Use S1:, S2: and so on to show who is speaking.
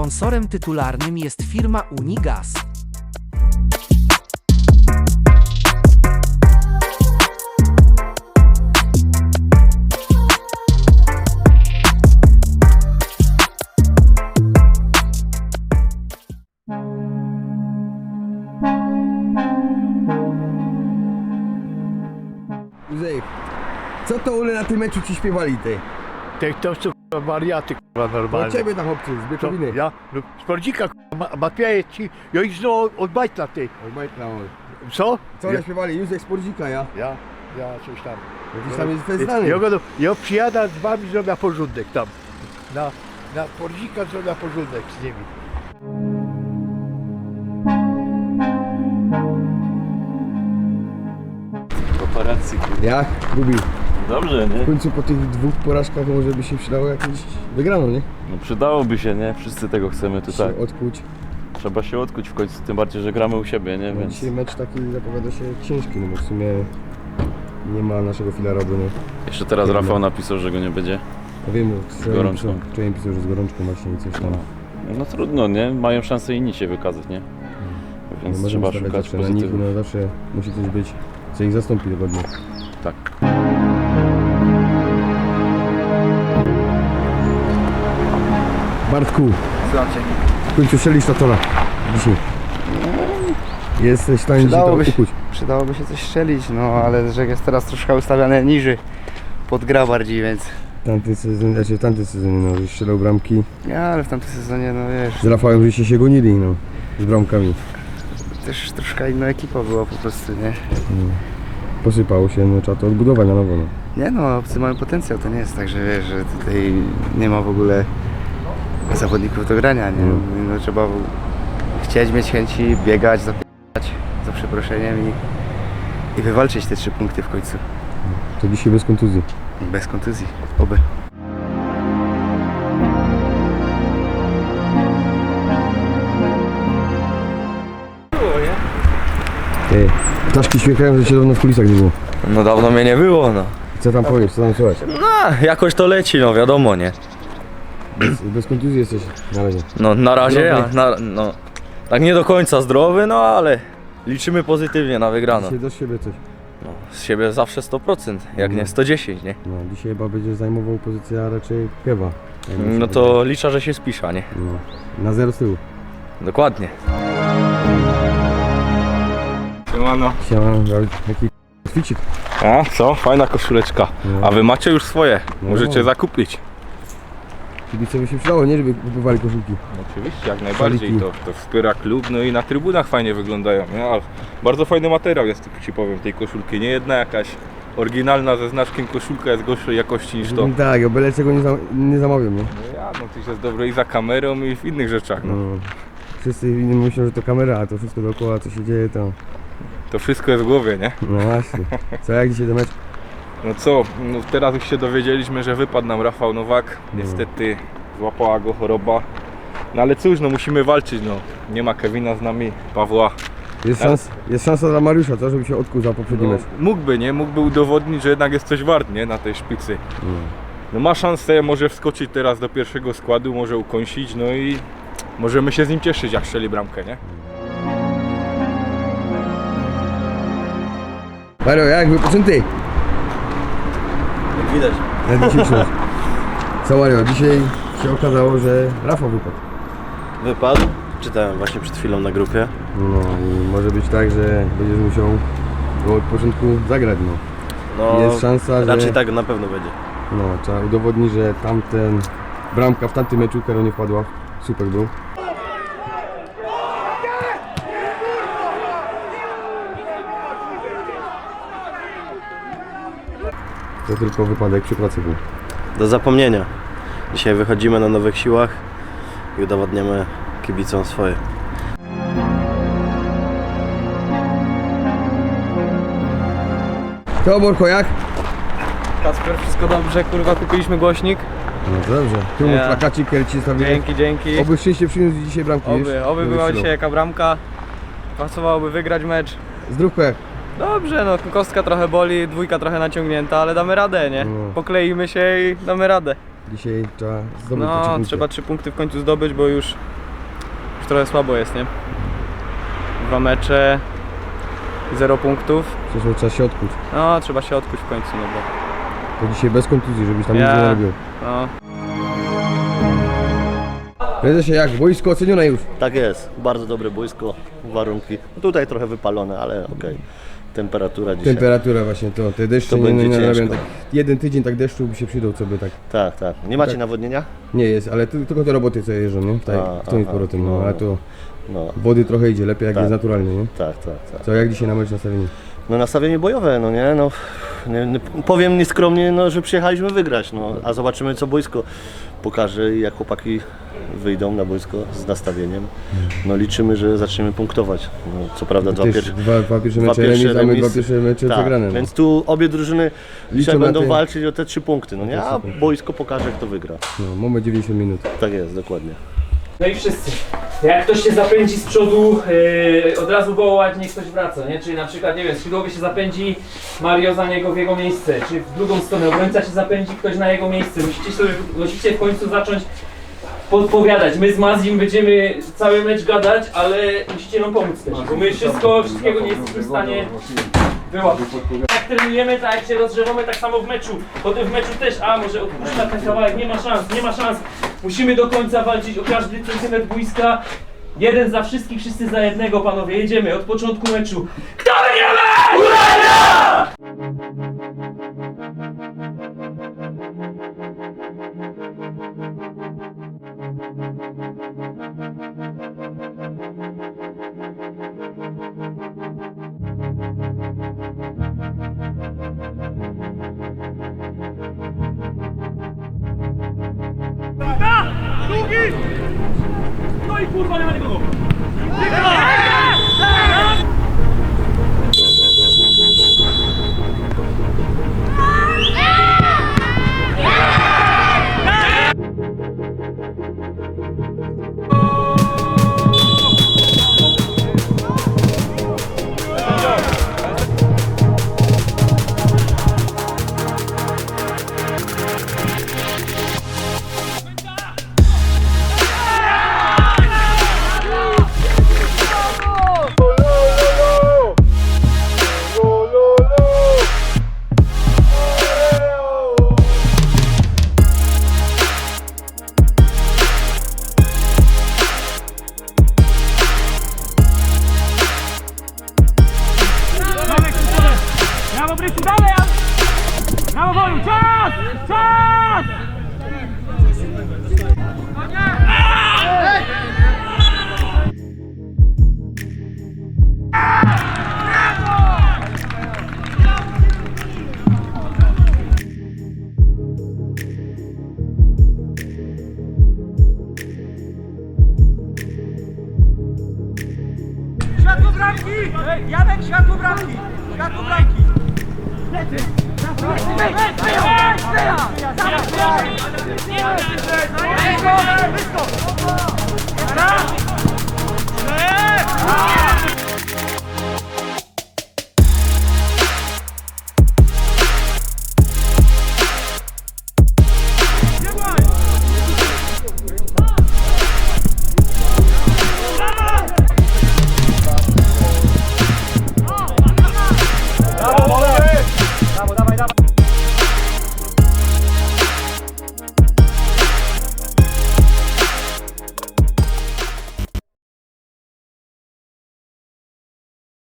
S1: Sponsorem tytularnym jest firma Unigas.
S2: Józef, co to ule na tym meczu ci śpiewali ty?
S3: Te, to kurwa, wariaty kurwa
S2: Do
S3: normalne.
S2: ciebie tam chłopcy, z
S3: To,
S2: Biekowiny.
S3: ja, no, spordzika kurwa, ma- Matwieje ci, ja ich znowu od bajtla ty.
S2: Oj, Majtla, oj.
S3: Co?
S2: Co one śpiewali? Józef Spordzika, ja?
S3: Ja, ja coś tam.
S2: Jakiś tam jest fest znany.
S3: Ja, go, ja przyjadę z wami zrobię porządek tam. Na, na pordzika zrobię porządek z nimi.
S4: Paparazzi, kurde.
S2: Jak? Gubi.
S4: Dobrze,
S2: W
S4: nie?
S2: końcu po tych dwóch porażkach może by się przydało jakieś wygrano, nie?
S4: No przydałoby się, nie? Wszyscy tego chcemy tutaj.
S2: Się odkuć.
S4: Trzeba się odkuć w końcu, tym bardziej, że gramy u siebie, nie?
S2: No,
S4: Więc
S2: dzisiaj mecz taki zapowiada się ciężki, no bo w sumie nie ma naszego filera obrony.
S4: jeszcze teraz. Rafał napisał, że go nie będzie.
S2: Ja wiem, że
S4: gorączką.
S2: Wczoraj pisał, że z gorączką właśnie i coś tam.
S4: No trudno, nie? Mają szansę inni się wykazać, nie? Więc
S2: Nie możemy
S4: trzeba szukać
S2: zawsze na nich,
S4: pozytywu.
S2: no zawsze musi coś być, co ich zastąpi dogodnie.
S4: Tak.
S2: Bartku, w końcu strzelisz na tola dzisiaj. Jesteś w stanie dzisiaj to
S5: Przydałoby się.
S2: ukuć.
S5: Przydałoby się coś strzelić, no ale że jest teraz troszkę ustawiane niżej pod gra bardziej, więc
S2: Tamty sezon, znaczy w tamtym sezonie, no, żeś strzelał bramki.
S5: ja, ale w tamtym sezonie, no wiesz,
S2: Z Rafałem żeście się gonili, no, z bramkami.
S5: też troszkę inna ekipa była po prostu, nie?
S2: Posypało się, no trzeba to odbudować na nowo, no.
S5: Nie no, obcy mają potencjał, to nie jest tak, że wiesz, że tutaj nie ma w ogóle zawodników do grania, nie?
S2: Mm.
S5: No, trzeba chcieć mieć chęci, biegać, zapierać za przeproszeniem i, i wywalczyć te trzy punkty w końcu.
S2: To dzisiaj bez kontuzji.
S5: Bez kontuzji, oby.
S2: Ty, ptaszki śmiechają, że się dawno w kulisach nie było.
S6: No dawno mnie nie było, no.
S2: Co tam powiesz, co tam słychać?
S6: No, jakoś to leci, no wiadomo, nie?
S2: Bez, bez kontuzji jesteś na razie.
S6: No na razie, na, no, tak nie do końca zdrowy, no ale liczymy pozytywnie na wygraną.
S2: Dzisiaj do siebie coś.
S6: No, z siebie zawsze 100%, jak nie 110, nie?
S2: No, dzisiaj chyba będzie zajmował pozycję raczej Kewa.
S6: No to liczę, że się spisza, nie?
S2: No, na zero z tyłu.
S6: Dokładnie.
S7: Siemano.
S2: Siema, jaki kwicik.
S7: A co? Fajna koszuleczka.
S2: No.
S7: A wy macie już swoje.
S2: No.
S7: Możecie zakupić.
S2: Kibicowi się przydało, nie? Żeby kupowali koszulki.
S7: Oczywiście, jak najbardziej. To, to wspiera klub, no i na trybunach fajnie wyglądają. Bardzo fajny materiał jest, ci powiem, tej koszulki. Nie jedna jakaś oryginalna ze znaczkiem koszulka jest gorszej jakości niż to.
S2: Tak, o byle czego nie, za, nie zamawiam, nie?
S7: No ja, no to jest dobre i za kamerą i w innych rzeczach. No.
S2: No. Wszyscy inni myślą, że to kamera, a to wszystko dookoła, co się dzieje, to...
S7: To wszystko jest w głowie, nie?
S2: No właśnie. Co, jak dzisiaj ten mecz?
S7: No co, no teraz już się dowiedzieliśmy, że wypadł nam Rafał Nowak.
S2: No.
S7: Niestety złapała go choroba. No ale cóż, no musimy walczyć, no. Nie ma Kevina z nami, Pawła.
S2: Jest, szans, jest szansa dla Mariusza, co? Żeby się odkuł za poprzedni
S7: No,
S2: mecz.
S7: mógłby, nie? Mógłby udowodnić, że jednak jest coś wart, nie? Na tej szpicy. No ma szansę, może wskoczyć teraz do pierwszego składu, może ukończyć, no i możemy się z nim cieszyć, jak strzeli bramkę, nie?
S2: Mario, jak wypoczęty?
S6: Jak widać.
S2: Dzisiejszy mecz. Co Mario, dzisiaj się okazało, że Rafał wypadł.
S8: Wypadł. Czytałem właśnie przed chwilą na grupie.
S2: No i może być tak, że będziesz musiał go od początku zagrać, no.
S8: No,
S2: Jest szansa, że...
S8: raczej tak na pewno będzie.
S2: No, trzeba udowodnić, że tamten... Bramka w tamtym meczu, która nie wpadła, super był. To tylko wypadek przy pracy był.
S8: Do zapomnienia. Dzisiaj wychodzimy na nowych siłach i udowodniemy kibicom swoje.
S2: To Borko, jak?
S9: Kasper, wszystko dobrze, kurwa, kupiliśmy głośnik.
S2: No to dobrze. Tu
S9: Nie.
S2: plakacik, który ci.
S9: Dzięki, dzięki.
S2: Oby szczęście przyniósł dzisiaj bramki, wiesz?
S9: Oby, oby
S2: Żeby
S9: była dzisiaj jaka bramka. Pasowałoby wygrać mecz.
S2: Zdrówko jak?
S9: Dobrze, no kostka trochę boli, dwójka trochę naciągnięta, ale damy radę, nie?
S2: No.
S9: Pokleimy się i damy radę.
S2: Dzisiaj trzeba zdobyć te trzy
S9: No,
S2: punkty.
S9: trzeba trzy punkty w końcu zdobyć, bo już, już trochę słabo jest, nie? Dwa mecze, zero punktów.
S2: Przecież trzeba się odkuć.
S9: No, trzeba się odkuć w końcu, no bo...
S2: To dzisiaj bez kontuzji, żebyś tam
S9: Ja-
S2: nic nie robił.
S9: No,
S2: Prezesie, jak? Boisko ocenione już.
S8: Tak jest, bardzo dobre boisko, warunki. No tutaj trochę wypalone, ale okej. Temperatura dzisiaj.
S2: Temperatura właśnie to, te deszcze
S8: To
S2: nie,
S8: będzie
S2: nie nadrabiam.
S8: ciężko.
S2: Tak, jeden tydzień tak deszczu by się przydał sobie tak.
S8: tak, tak. Nie macie
S2: Tak.
S8: nawodnienia?
S2: Nie jest, ale ty, tylko te roboty co jeżdżą, nie? Tak,
S8: A,
S2: w tym
S8: aha,
S2: powrotem, no,
S8: no.
S2: ale to
S8: No,
S2: wody trochę idzie, lepiej jak
S8: Tak.
S2: jest naturalnie, nie?
S8: tak, tak, tak.
S2: Co, jak dzisiaj na mecz nastawieni?
S8: No nastawienie bojowe, no nie, no nie, nie, powiem nieskromnie, no, że przyjechaliśmy wygrać, no, a zobaczymy co boisko pokaże i jak chłopaki wyjdą na boisko z nastawieniem. No liczymy, że zaczniemy punktować. No, co prawda dwa pierwsze,
S2: dwa, dwa pierwsze
S8: dwa
S2: mecze
S8: pierwsze
S2: remis, dwa pierwsze mecze
S8: tak,
S2: przegrane. no.
S8: Więc tu obie drużyny dzisiaj
S2: na
S8: będą
S2: te-
S8: walczyć o te trzy punkty, no nie, a boisko pokaże kto wygra.
S2: No, mamy 90 minut.
S8: Tak jest, dokładnie.
S10: No i wszyscy. Jak ktoś się zapędzi z przodu, yy, od razu wołać, niech ktoś wraca, nie? Czyli na przykład, nie wiem, skrzydłowy się zapędzi, Mario za niego w jego miejsce, czy w drugą stronę, obrońca się zapędzi, ktoś na jego miejsce. Musicie sobie, musicie w końcu zacząć podpowiadać. My z Mazim będziemy cały mecz gadać, ale musicie nam pomóc też, bo my wszystko, wszystkiego nie jesteśmy w stanie wyłapać. Jak trenujemy, tak jak się rozgrzewamy, tak samo w meczu. Potem w meczu też, a może odpuszcza ten kawałek, nie ma szans, nie ma szans. Musimy do końca walczyć o każdy centymetr boiska. Jeden za wszystkich, wszyscy za jednego, panowie. Jedziemy od początku meczu. Kto wygramy? No i kurwa, nie bramki! Janek, światło bramki! Światło bramki! Lecy!